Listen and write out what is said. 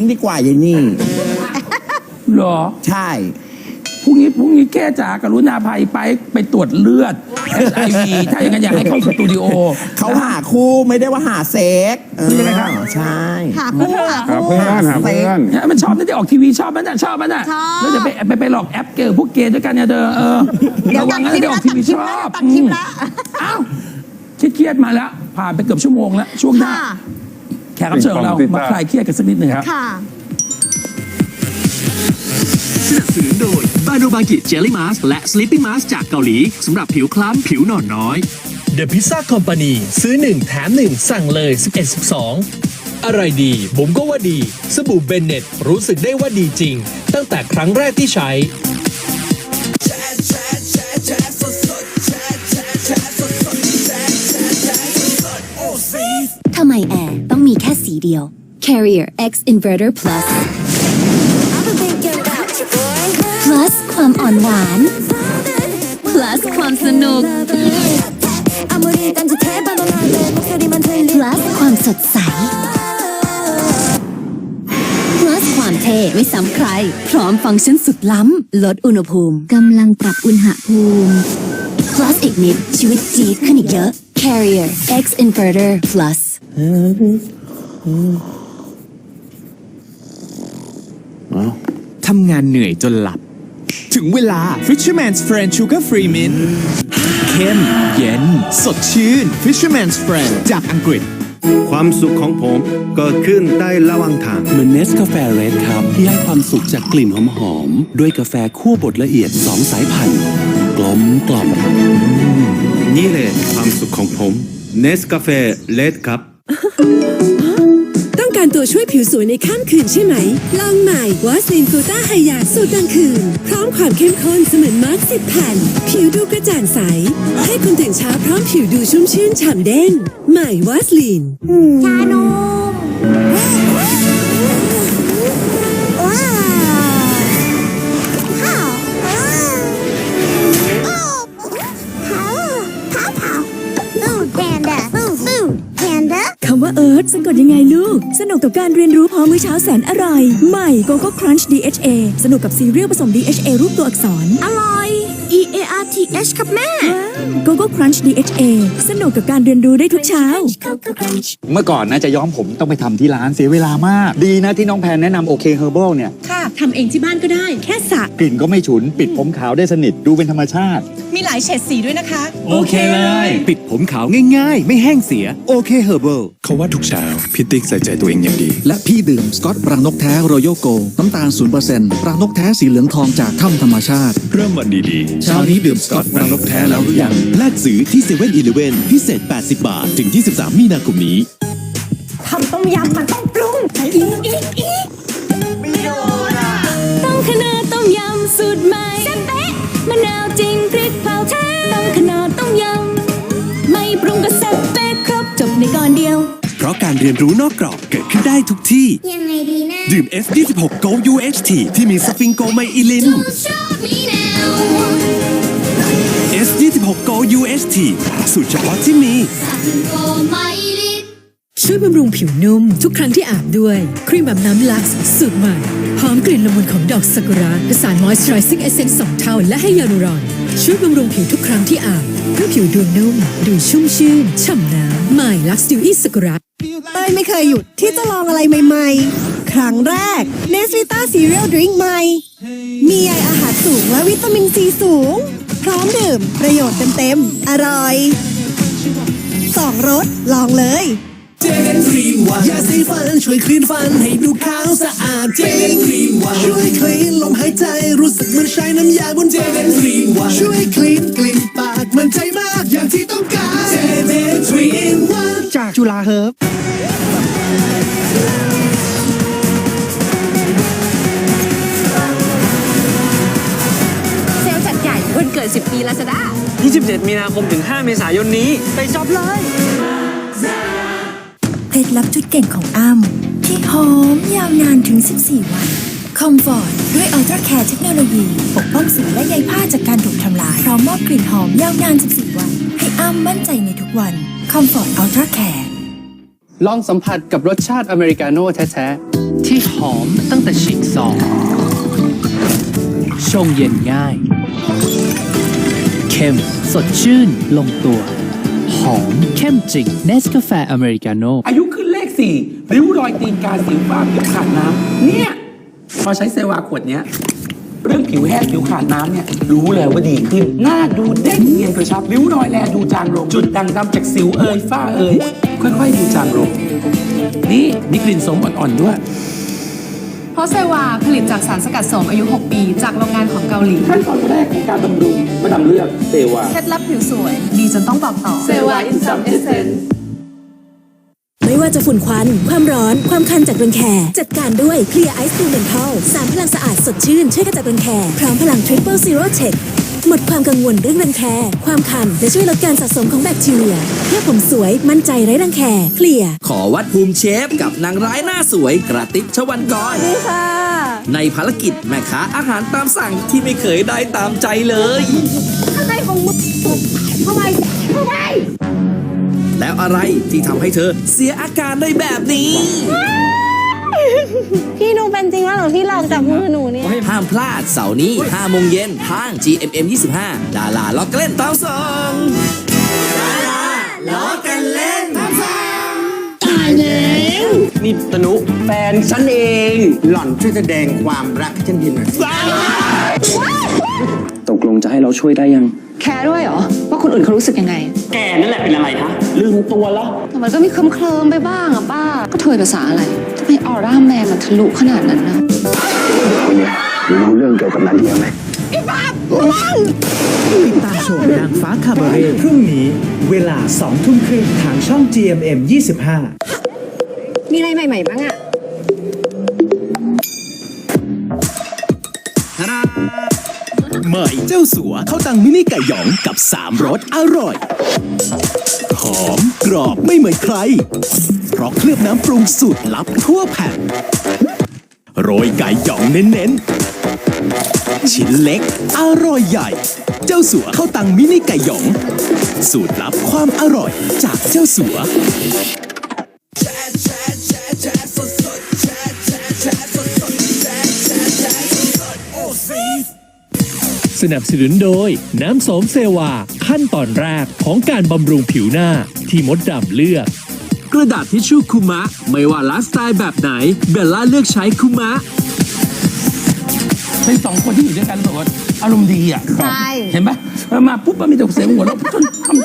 ทิ้งดีกว่ายายนี่เหรอ ใช่ พรุ่งนี้พรุ่งนี้แก้จ๋ากรุณาภัยไปไปตรวจเลือด HIV ถ้าอย่างนั้นอยากให้เข้าสตูดิโอเขาหาคู่ไม่ได้ว่าหาเซ็กคือยังไงครับเออใช่ หาคู่หาหาคู่เพื่อนหาเพื่อนเนี่ยมันชอบนั่นที่ออกทีวีชอบมันน่ะชอบมันน่ะชอบ แล้วจะไปไปไปหลอกแอปเกย์พวกเกย์ด้วยกันเนี่ยเธอเออเดี๋ยวระวัตังดนะคลิปที่อแล้อวกทีวีตัดคลิชปอแล้วบตัดคลิปแล้ว อ้าวเครียดๆมาแล้วผ่านไปเกือบชั่วโมงแล้วช่วงหน้าค่ะแขกรับเชิญของเราติดต่อมาคลายเครียดกันสักนิดหนึ่งครับ ค่ะ สนับสนุนโดยบาโนบากิเจลลี่มาสและสลิปปิ้งมาสจากเกาหลีสำหรับผิวคล้ำผิวหนอนน้อย The Pizza Company ซื้อ 1 แถม 1 สั่งเลย 11 12 อะไรดี ผมก็ว่าดี สบู่เบนเน็ตรู้สึกได้ว่าดีจริง ตั้งแต่ครั้งแรกที่ใช้ เดียว Carrier X Inverter Plus plus ความอ่อนหวาน plus ความสนุก plus ความสดใส plus ความเท่ไม่ซ้ำใคร พร้อมฟังก์ชันสุดล้ำ ลดอุณหภูมิกำลังปรับอุณหภูมิ plus อีกนิดชีวิตจี๊ดขึ้นอีกเยอะ Carrier X Inverter Plus ทำงานเหนื่อยจนหลับ ถึงเวลา Fisherman's Friend Sugar Free Mint เข้มเย็น สดชื่น Fisherman's Friend จากอังกฤษ ความสุขของผมเกิดขึ้นได้ระหว่างทางเหมือนเนสกาแฟเรดครับที่ให้ความสุขจากกลิ่นหอมๆด้วยกาแฟคั่วบดละเอียด2สายพันธุ์กลมกล่อมนี่แหละความสุขของผมเนสกาแฟเลดครับ ต้องการตัวช่วยผิวสวยในค่ำคืนใช่ไหม ลองใหม่วาสลินกูต้าไฮยาสูตรกลางคืน พร้อมความเข้มข้นเสมือนมาร์คสิบแผ่น ผิวดูกระจ่างใส ให้คุณตื่นเช้าพร้อมผิวดูชุ่มชื่นฉ่ำเด้ง ใหม่วาสลินชานม ยังไงลูก สนุกกับการเรียนรู้พร้อมมื้อเช้าแสนอร่อย ใหม่โกโก้ครันช์ DHA สนุกกับซีเรียลผสม DHA รูปตัวอักษร อร่อย E A R T H ครับแม่ โกโก้ครันช์ DHA สนุกกับการเรียนรู้ได้ทุกเช้า เมื่อก่อนนะจะย้อมผมต้องไปทำที่ร้านเสียเวลามาก ดีนะที่น้องแพนแนะนำโอเคเฮอร์บลเนี่ย ค่ะทำเองที่บ้านก็ได้ แค่สระกลิ่นก็ไม่ฉุน ปิดผมขาวได้สนิทดูเป็นธรรมชาติ มีหลายเฉดสีด้วยนะคะ โอเคเลย ปิดผมขาวง่ายๆ ไม่แห้งเสีย โอเคเฮอร์เบิลเขาว่าทุกเช้าพี่ติ๊กใส่ใจตัวเองอย่างดี และพี่ดื่มสกอตรังนกแท้รอยัลโกน้ำตาล0%รังนกแท้สีเหลืองทองจากถ้ำธรรมชาติ เริ่มวันดีๆ เช้านี้ดื่มสกอตรังนกแท้แล้วหรือยังแลกซื้อที่เซเว่นอีเลเวนพิเศษ 80 บาท ถึง 23 มีนาคมนี้ทำต้มยำมันต้องปรุงอีกอีกอีกต้องขนาดต้มยำสูตรใหม่แซ่บเป๊ะ มะนาวจริงพริกเผาแท้ต้องขนาดต้มยำไม่ปรุงก็แซ่บเป๊ะครบจบในก่อนเดียว เพราะการเรียนรู้นอกกรอบเกิดขึ้นได้ทุกที่ ยังไงดีนะ ดื่ม F26 Go UHT ที่มีสฟิงโกไมอิลิน S26 Go UHT สูตรเฉพาะที่มี ช่วยบำรุงผิวนุ่ม ทุกครั้งที่อาบด้วย ครีมอาบน้ำลักซ์สูตรใหม่หอมกลิ่นละมุนของดอกซากุระผสานมอยส์เจอไรซิ่งเอเซนส์สองเท่า และให้ยาลูรอน ช่วยบำรุงผิวทุกครั้งที่อาบเพื่อผิวดูนุ่ม ดูชุ่มชื่นฉ่ำน้ำใหม่ลักซ์ดิวอี้ซากุระเต้ยไม่เคยหยุดที่จะลองอะไรใหม่ๆ ครั้งแรกเนสวิต้าซีเรียลดริงใหม่ มีใยอาหารสูงและวิตามินซีสูง พร้อมดื่มประโยชน์เต็มๆ อร่อยสองรสลองเลย นครีมวันยาสีฟันช่วยคลีนฟันให้ดูขาวสะอาดเจนครีมวันช่วยคลีนลมหายใจรู้สึกเหมือนใช้น้ำยาบนเจนครีมวันช่วยคลีนกลิ่นปากมันใจมากอย่างที่ต้องการเจนครีมวันจากจุฬาเฮิร์บเซลจัดใหญ่วันเกิด 10 ปีลาซาด้า27 มีนาคมถึง 5 เมษายนนี้ ไปช็อปเลยเค ล็ดลับจุดเก่งของอ้ำที่หอมยาวนานถึง 14 วัน คอมฟอร์ตด้วยอัลตราแคร์เทคโนโลยี ปกป้องสิวและใยผ้าจากการถูกทำลาย พร้อมมอบกลิ่นหอมยาวนาน 14 วัน ให้อ้ำมั่นใจในทุกวันคอมฟอร์ตอัลตราแคร์ลองสัมผัสกับรสชาติอเมริกาโน่แท้ๆ ที่หอมตั้งแต่ฉีกซองชงเย็นง่าย เข้มสดชื่นลงตัว หอมเข้มจริงเนสกาแฟอเมริกาโน่อายุขึ้นเลขสี่ริ้วรอยตีนกาสิวฟ้าผิวขาดน้ำเนี่ย พอใช้เซวาขวดเนี้ยเรื่องผิวแห้งผิวขาดน้ำเนี่ยรู้เลยว่าดีขึ้น หน้าดูเด้งเนียนกระชับริ้วรอยแลดูจางลง จุดด่างดำจากสิวเอยฝ้าเอยค่อยๆดูจางลง นี่มีกลิ่นสมอ่อนๆด้วยเพ ราะเซวาผลิตจากสารสกัดโสมอายุ 6 ปี จากโรงงานของเกาหลีขั้นตอนแรกของการบำรุงมาดามเลือกเซวาเคล็ดลับผิวสวย ดีจนต้องบอกต่อเซวาอินซัมเอเซนไม่ว่าจะฝุ่นควัน ความร้อน ความคันจากรังแค จัดการด้วยเคลียร์ไอซ์ตูเมนทัลสารพลังสะอาดสดชื่น ช่วยกระจัดรังแค พร้อมพลังทริปเปิลซีโร่เช็ค หมดความกังวลเรื่องรังแค ความคัน และช่วยลดการสะสมของแบคทีเรียเพื่อผมสวยมั่นใจไร้รังแคเคลียร์ขอวัดภูมิเชฟกับนางร้ายหน้าสวยกระติบชวันกรนี่ค่ะ ในภารกิจแม่ค้าอาหารตามสั่งที่ไม่เคยได้ตามใจเลยอะไรของมึงทำไมทำไมแล้วอะไรที่ทำให้เธอเสียอาการได้แบบนี้ พี่ดูเป็นจริงแล้วเหรอที่หลอกจับมือหนูเนี่ย ห้ามพลาดเสาร์นี้5โมงเย็นทาง GMM 25ดาราล็อกเล่นตามสองล้อกันเล่นตายแล้วนี่ตนุแฟนฉันเอง หล่อนช่วยแสดงความรักให้ฉันเห็นหน่อยตกลงจะให้เราช่วยได้ยัง แคร์ด้วยเหรอ ว่าคนอื่นเขารู้สึกยังไง แกนั่นแหละเป็นอะไรฮะลืมตัวแล้ว แต่มันก็มีเคลิมเคลิมๆไปบ้างอะป้า ก็เทยภาษาอะไร ทำไมออร่าแมนมันทะลุขนาดนั้นนะรู้เรื่องเกี่ยวกับนาเดียไหมติดตามชมนางฟ้าคาบาเร่พรุ่งนี้เวลา2ทุ่มครึ่งทางช่อง GMM 25 มีอะไรใหม่ ๆ บ้างอะใหม่เจ้าสัวข้าวตังมินิไก่หยองกับ 3รสอร่อย หอมกรอบไม่เหมือนใครเพ ราะเคลือบน้ำปรุงสูตรลับทั่วแผ่น โรยไก่หยองเน้นๆ ชิ้นเล็ก อร่อยใหญ่ เจ้าสัวข้าวตังมินิไก่หยอง สูตรลับความอร่อยจากเจ้าสัวสนับสนุนโดย น้ำโสมเซวา ขั้นตอนแรกของการบำรุงผิวหน้าที่มดดำเลือก กระดาษทิชชู่คุมะ ไม่ว่าไลฟ์สไตล์แบบไหน เบลล่าเลือกใช้คุมะ เป็นสองคนที่อยู่ด้วยกันแบบว่าอารมณ์ดีอะใช่ เห็นปะมาปุ๊บมันมีแต่เสียงหัวเราะจนทำ